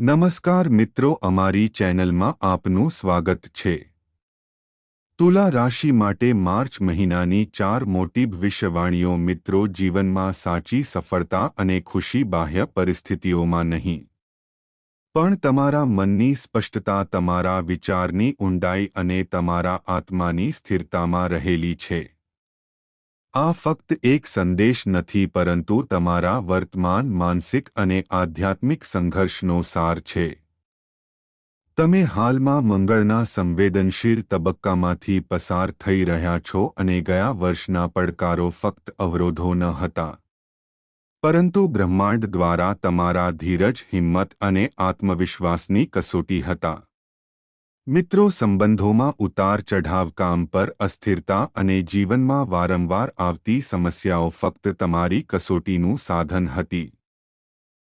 નમસ્કાર મિત્રો, અમારી ચેનલમાં આપનું સ્વાગત છે. તુલા રાશિ માટે માર્ચ મહિનાની ચાર મોટી ભવિષ્યવાણીઓ મિત્રો, જીવનમાં સાચી સફળતા અને ખુશી બાહ્ય પરિસ્થિતિઓમાં નહીં. પણ તમારા મનની સ્પષ્ટતા, તમારા વિચારની ઊંડાઈ અને તમારા આત્માની સ્થિરતામાં રહેલી છે. આ ફક્ત એક સંદેશ નથી પરંતુ તમારા વર્તમાન માનસિક અને આધ્યાત્મિક સંઘર્ષનો સાર છે. તમે હાલમાં મંગળના સંવેદનશીલ તબક્કામાંથી પસાર થઈ રહ્યા છો અને ગયા વર્ષના પડકારો ફક્ત અવરોધો ન હતા. પરંતુ બ્રહ્માંડ દ્વારા તમારા ધીરજ, હિંમત અને આત્મવિશ્વાસની કસોટી હતા. મિત્રો, સંબંધોમાં ઉતાર ચઢાવ કામ પર અસ્થિરતા અને જીવનમાં વારંવાર આવતી સમસ્યાઓ ફક્ત તમારી કસોટીનું સાધન હતી.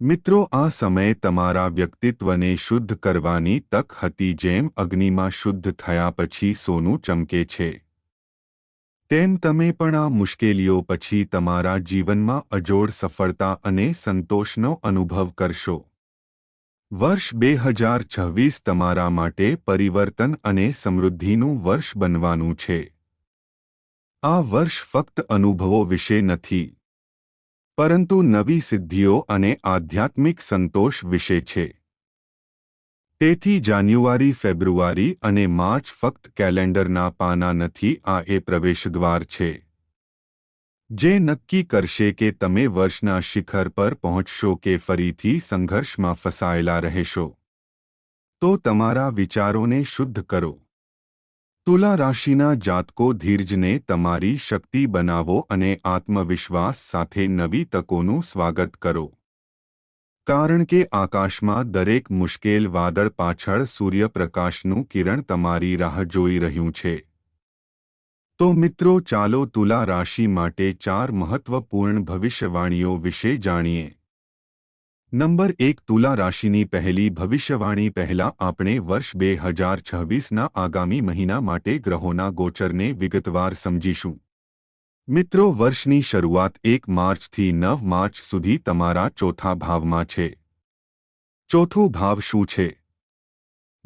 મિત્રો, આ સમયે તમારા વ્યક્તિત્વને શુદ્ધ કરવાની તક હતી જેમ અગ્નિમાં શુદ્ધ થયા પછી સોનું ચમકે છે. તેમ તમે પણ આ મુશ્કેલીઓ પછી તમારા જીવનમાં અજોડ સફળતા અને સંતોષનો અનુભવ કરશો. વર્ષ બે હજાર છવ્વીસ તમારા માટે પરિવર્તન અને સમૃદ્ધિનું વર્ષ બનવાનું છે. આ વર્ષ ફક્ત અનુભવો વિશે નથી, પરંતુ નવી સિદ્ધિઓ અને આધ્યાત્મિક સંતોષ વિશે છે. તેથી જાન્યુઆરી, ફેબ્રુઆરી અને માર્ચ ફક્ત કેલેન્ડરના પાના નથી, આ એ પ્રવેશદ્વાર છે. જે નક્કી કરશે કે તમે વર્ષના શિખર પર પહોંચશો કે ફરીથી સંઘર્ષમાં ફસાયેલા રહેશો. તો તમારા વિચારોને શુદ્ધ કરો. તુલા રાશિના જાતકો ધીરજને તમારી શક્તિ બનાવો અને આત્મવિશ્વાસ સાથે નવી તકોનું સ્વાગત કરો. કારણ કે આકાશમાં દરેક મુશ્કેલ વાદળ પાછળ સૂર્યપ્રકાશનું કિરણ તમારી રાહ જોઈ રહ્યું છે. તો મિત્રો ચાલો તુલા રાશિ માટે ચાર મહત્વપૂર્ણ ભવિષ્યવાણીઓ વિશે જાણીએ. નંબર એક, તુલા રાશિની પહેલી ભવિષ્યવાણી પહેલા આપણે વર્ષ બે હજાર છવ્વીસના આગામી મહિના માટે ગ્રહોના ગોચરને વિગતવાર સમજીશું. મિત્રો વર્ષની શરૂઆત એક માર્ચથી નવ માર્ચ સુધી તમારા ચોથા ભાવમાં છે. ચોથો ભાવ શું છે?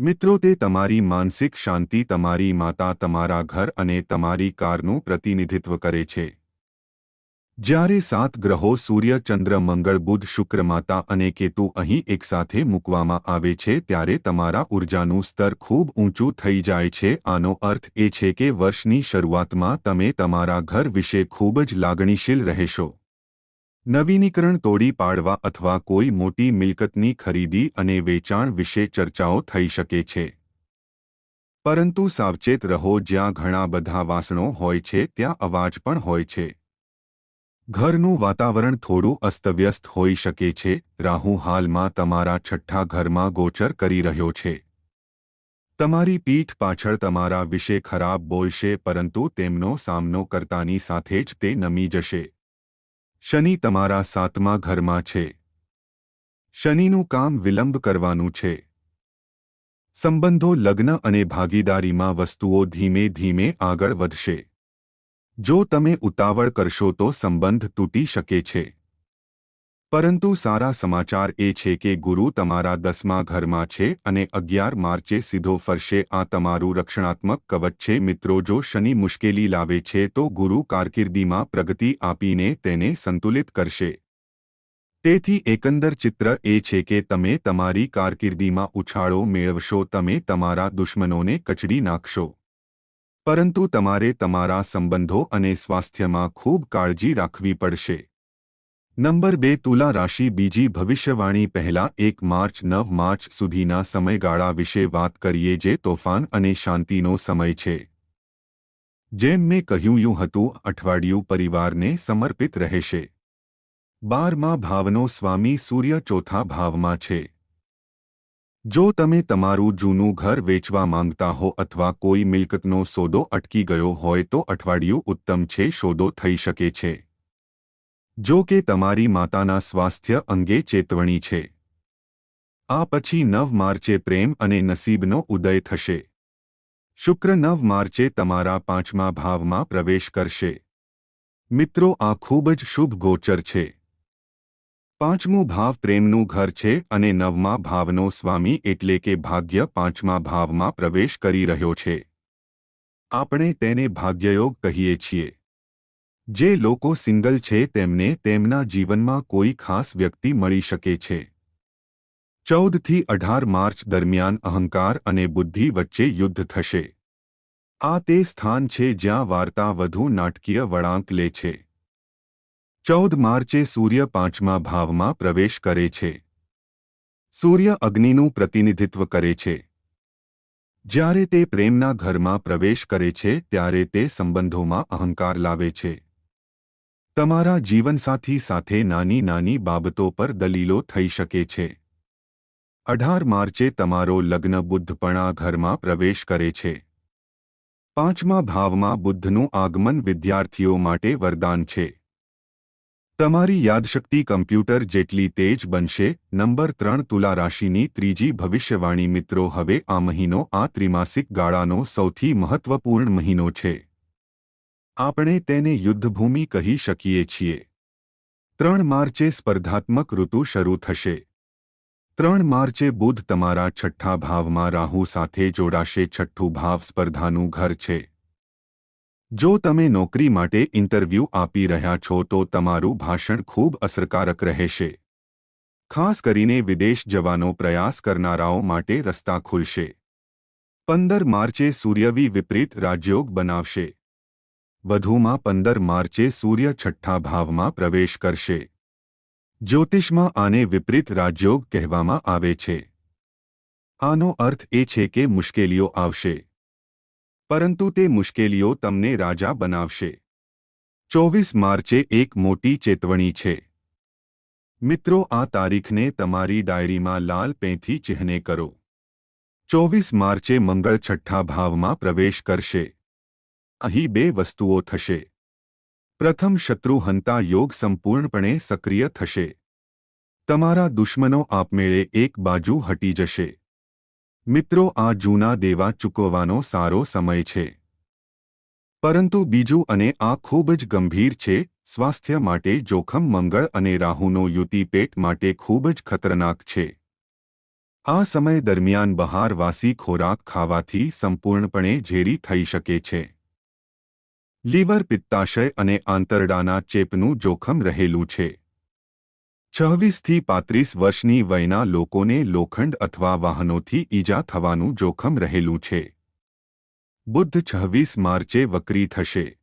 મિત્રો, તે તમારી માનસિક શાંતિ, તમારી માતા, તમારા ઘર અને તમારી કારનું પ્રતિનિધિત્વ કરે છે. જ્યારે સાત ગ્રહો સૂર્ય, ચંદ્ર, મંગળ, બુધ, શુક્ર, માતા અને કેતુ અહીં એકસાથે મૂકવામાં આવે છે, ત્યારે તમારા ઉર્જાનું સ્તર ખૂબ ઊંચું થઈ જાય છે. આનો અર્થ એ છે કે વર્ષની શરૂઆતમાં તમે તમારા ઘર વિશે ખૂબ જ લાગણીશીલ રહેશો. નવીનીકરણ તોડી પાડવા અથવા કોઈ મોટી મિલકતની ખરીદી અને વેચાણ વિશે ચર્ચાઓ થઈ શકે છે. પરંતુ સાવચેત રહો, જ્યાં ઘણા બધા વાસણો હોય છે, ત્યાં અવાજ પણ હોય છે. ઘરનું વાતાવરણ થોડું અસ્તવ્યસ્ત હોઈ શકે છે. રાહુ હાલમાં તમારા છઠ્ઠા ઘરમાં ગોચર કરી રહ્યો છે. તમારી પીઠ પાછળ તમારા વિશે ખરાબ બોલશે, પરંતુ તેમનો સામનો કરતાની સાથે જ તે નમી જશે. શનિ તમારા સાતમા ઘરમાં છે. શનિનું કામ વિલંબ કરવાનું છે. સંબંધો લગ્ન અને ભાગીદારીમાં વસ્તુઓ ધીમે ધીમે આગળ વધશે. જો તમે ઉતાવળ કરશો તો સંબંધ તૂટી શકે છે. પરંતુ સારા સમાચાર એ છે કે ગુરુ તમારા દસમા ઘરમાં છે અને અગિયાર માર્ચે સીધો ફરશે. આ તમારું રક્ષણાત્મક કવચ છે. મિત્રો, જો શનિ મુશ્કેલી લાવે છે, તો ગુરુ કારકિર્દીમાં પ્રગતિ આપીને તેને સંતુલિત કરશે. તેથી એકંદર ચિત્ર એ છે કે તમે તમારી કારકિર્દીમાં ઉછાળો મેળવશો, તમે તમારા દુશ્મનોને કચડી નાખશો. પરંતુ તમારે તમારા સંબંધો અને સ્વાસ્થ્યમાં ખૂબ કાળજી રાખવી પડશે. નંબર બે, તુલા રાશિ, બીજી ભવિષ્યવાણી, પહેલા એક માર્ચ, નવ માર્ચ સુધીના સમયગાળા વિશે વાત કરીએ જે તોફાન અને શાંતિનો સમય છે. જેમ મેં કહ્યું હતું, અઠવાડિયું પરિવારને સમર્પિત રહેશે. બારમા ભાવનો સ્વામી સૂર્ય ચોથા ભાવમાં છે. જો તમે તમારું જૂનું ઘર વેચવા માંગતા હો અથવા કોઈ મિલકતનો સોદો અટકી ગયો હોય તો અઠવાડિયું ઉત્તમ છે, સોદો થઈ શકે છે. જો કે તમારી માતાના સ્વાસ્થ્ય અંગે ચેતવણી છે. આ પછી નવ માર્ચે પ્રેમ અને નસીબનો ઉદય થશે. શુક્ર નવ માર્ચે તમારા પાંચમા ભાવમાં પ્રવેશ કરશે. મિત્રો, આ ખૂબ જ શુભ ગોચર છે. પાંચમું ભાવ પ્રેમનું ઘર છે અને નવમા ભાવનો સ્વામી એટલે કે ભાગ્ય પાંચમા ભાવમાં પ્રવેશ કરી રહ્યો છે. આપણે તેને ભાગ્યયોગ કહીએ છીએ. જે લોકો સિંગલ છે તેમને તેમના જીવનમાં કોઈ ખાસ વ્યક્તિ મળી શકે છે. ચૌદથી અઢાર માર્ચ દરમિયાન અહંકાર અને બુદ્ધિ વચ્ચે યુદ્ધ થશે. આ તે સ્થાન છે જ્યાં વાર્તા વધુ નાટકીય વળાંક લે છે. ચૌદ માર્ચે સૂર્ય પાંચમા ભાવમાં પ્રવેશ કરે છે. સૂર્ય અગ્નિનું પ્રતિનિધિત્વ કરે છે. જ્યારે તે પ્રેમના ઘરમાં પ્રવેશ કરે છે, ત્યારે તે સંબંધોમાં અહંકાર લાવે છે. તમારા જીવનસાથી સાથે નાની નાની બાબતો પર દલીલો થઈ શકે છે. અઢાર માર્ચે તમારો લગ્ન બુદ્ધપણા ઘરમાં પ્રવેશ કરે છે. પાંચમા ભાવમાં બુદ્ધનું આગમન વિદ્યાર્થીઓ માટે વરદાન છે. તમારી યાદશક્તિ કમ્પ્યુટર જેટલી તેજ બનશે, નંબર ત્રણ તુલા રાશિની ત્રીજી ભવિષ્યવાણી મિત્રો, હવે આ મહિનો આ ત્રિમાસિક ગાળાનો સૌથી મહત્વપૂર્ણ મહિનો છે. આપણે તેને યુદ્ધભૂમિ કહી શકીએ છીએ. ત્રણ માર્ચે સ્પર્ધાત્મક ઋતુ શરૂ થશે. ત્રણ માર્ચે બુધ તમારા છઠ્ઠા ભાવમાં રાહુ સાથે જોડાશે. છઠ્ઠું ભાવ સ્પર્ધાનું ઘર છે. જો તમે નોકરી માટે ઇન્ટરવ્યૂ આપી રહ્યા છો તો તમારું ભાષણ ખૂબ અસરકારક રહેશે. ખાસ કરીને વિદેશ જવાનો પ્રયાસ કરનારાઓ માટે રસ્તા ખુલશે. પંદર માર્ચે સૂર્યવી વિપરીત રાજયોગ બનાવશે. વધુમાં પંદર માર્ચે સૂર્ય છઠ્ઠા ભાવમાં પ્રવેશ કરશે. જ્યોતિષમાં આને વિપરીત રાજયોગ કહેવામાં આવે છે. આનો અર્થ એ છે કે મુશ્કેલીઓ આવશે. પરંતુ તે મુશ્કેલીઓ તમને રાજા બનાવશે. ચોવીસ માર્ચે એક મોટી ચેતવણી છે. મિત્રો, આ તારીખને તમારી ડાયરીમાં લાલ પેંથી ચિહ્ને કરો. ચોવીસ માર્ચે મંગળ છઠ્ઠા ભાવમાં પ્રવેશ કરશે. અહીં બે વસ્તુઓ થશે. પ્રથમ શત્રુહંતા યોગ સંપૂર્ણપણે સક્રિય થશે. તમારા દુશ્મનો આપમેળે એક બાજુ હટી જશે. મિત્રો, આ જૂના દેવા ચૂકવવાનો સારો સમય છે. પરંતુ બીજું અને આ ખૂબ જ ગંભીર છે, સ્વાસ્થ્ય માટે જોખમ મંગળ અને રાહુનો યુતિ પેટ માટે ખૂબ જ ખતરનાક છે. આ સમય દરમિયાન બહારવાસી ખોરાક ખાવાથી સંપૂર્ણપણે ઝેરી થઈ શકે છે. લીવર પિત્તાશય અને આંતરડાના ચેપનું જોખમ રહેલું છે. છવ્વીસથી પાંત્રીસ વર્ષની વયના લોકોને લોખંડ અથવા વાહનોથી ઈજા થવાનું જોખમ રહેલું છે. બુદ્ધ છવ્વીસ માર્ચે વક્રી થશે.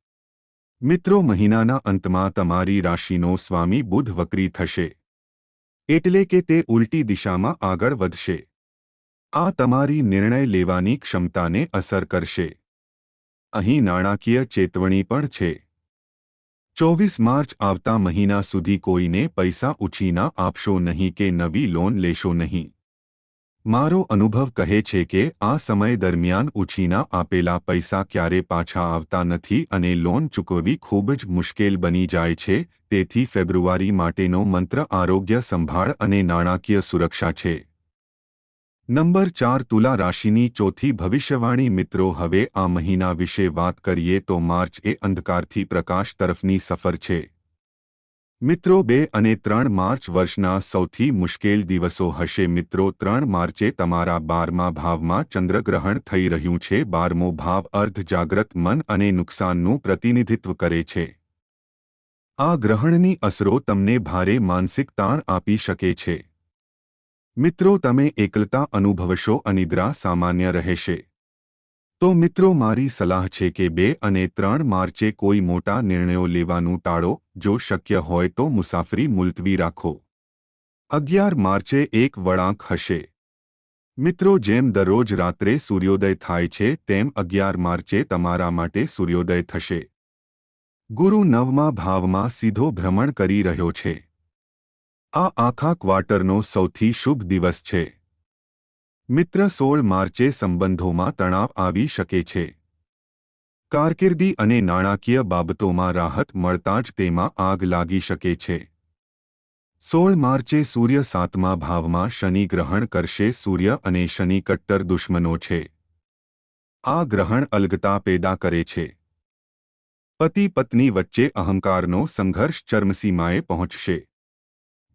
મિત્રો મહિનાના અંતમાં તમારી રાશિનો સ્વામી બુધ વક્રી થશે. એટલે કે તે ઉલટી દિશામાં આગળ વધશે. આ તમારી નિર્ણય લેવાની ક્ષમતાને અસર કરશે. અહીં નાણાકીય ચેતવણી પણ છે. ચોવીસ માર્ચ આવતા મહિના સુધી કોઈને પૈસા ઉછીના આપશો નહીં કે નવી લોન લેશો નહીં. મારો અનુભવ કહે છે કે આ સમય દરમિયાન ઉછીના આપેલા પૈસા ક્યારે પાછા આવતા નથી અને લોન ચૂકવવી ખૂબ જ મુશ્કેલ બની જાય છે, તેથી ફેબ્રુઆરી માટેનો મંત્ર આરોગ્ય સંભાળ અને નાણાકીય સુરક્ષા છે. નંબર ચાર તુલા રાશિની ચોથી ભવિષ્યવાણી મિત્રો, હવે આ મહિના વિશે વાત કરીએ તો માર્ચ એ અંધકારથી પ્રકાશ તરફની સફર છે. મિત્રો, બે અને ત્રણ માર્ચ વર્ષના સૌથી મુશ્કેલ દિવસો હશે. મિત્રો, ત્રણ માર્ચે તમારા બારમા ભાવમાં ચંદ્રગ્રહણ થઈ રહ્યું છે. બારમો ભાવ અર્ધ જાગ્રત મન અને નુકસાનનું પ્રતિનિધિત્વ કરે છે. આ ગ્રહણની અસરો તમને ભારે માનસિક તાણ આપી શકે છે. મિત્રો, તમે એકલતા અનુભવશો અનિદ્રા સામાન્ય રહેશે. તો મિત્રો, મારી સલાહ છે કે બે અને ત્રણ માર્ચે કોઈ મોટા નિર્ણયો લેવાનું ટાળો. જો શક્ય હોય તો મુસાફરી મુલતવી રાખો. અગિયાર માર્ચે એક વળાંક હશે. મિત્રો, જેમ દરરોજ રાત્રે સૂર્યોદય થાય છે, તેમ અગિયાર માર્ચે તમારા માટે સૂર્યોદય થશે. ગુરુ નવમા ભાવમાં સીધો ભ્રમણ કરી રહ્યો છે. આ આખા ક્વાર્ટરનો સૌથી શુભ દિવસ છે. મિત્ર સોળ માર્ચે સંબંધોમાં તણાવ આવી શકે છે. કારકિર્દી અને નાણાકીય બાબતોમાં રાહત મળતા જ તેમાં આગ લાગી શકે છે. સોળ માર્ચે સૂર્ય સાતમા ભાવમાં શનિ ગ્રહણ કરશે સૂર્ય અને શનિ કટ્ટર દુશ્મનો છે. આ ગ્રહણ અલગતા પેદા કરે છે. પતિ પત્ની વચ્ચે અહંકારનો સંઘર્ષ ચરમસીમાએ પહોંચશે.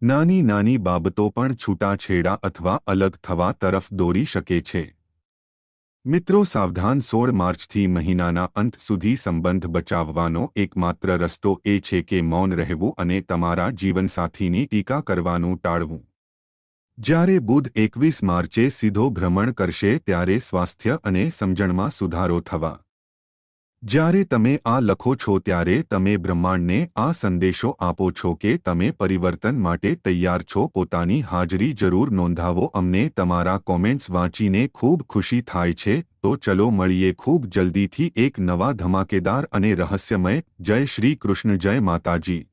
નાની નાની બાબતો પણ છૂટાછેડા અથવા અલગ થવા તરફ દોરી શકે છે. મિત્રો, સાવધાન સોળ માર્ચથી મહિનાના અંત સુધી સંબંધ બચાવવાનો એકમાત્ર રસ્તો એ છે કે મૌન રહેવું અને તમારા જીવનસાથીની ટીકા કરવાનું ટાળવું. જ્યારે બુધ એકવીસ માર્ચે સીધો ભ્રમણ કરશે, ત્યારે સ્વાસ્થ્ય અને સમજણમાં સુધારો થવા જ્યારે તમે આ લખો છો ત્યારે તમે બ્રહ્માંડને આ સંદેશો આપો છો કે તમે પરિવર્તન માટે તૈયાર છો, પોતાની હાજરી જરૂર નોંધાવો. અમને તમારા કોમેન્ટ્સ વાંચીને ખૂબ ખુશી થાય છે. તો ચલો મળીએ ખૂબ જલ્દીથી એક નવા ધમાકેદાર અને રહસ્યમય. જય શ્રી કૃષ્ણ, જય માતાજી.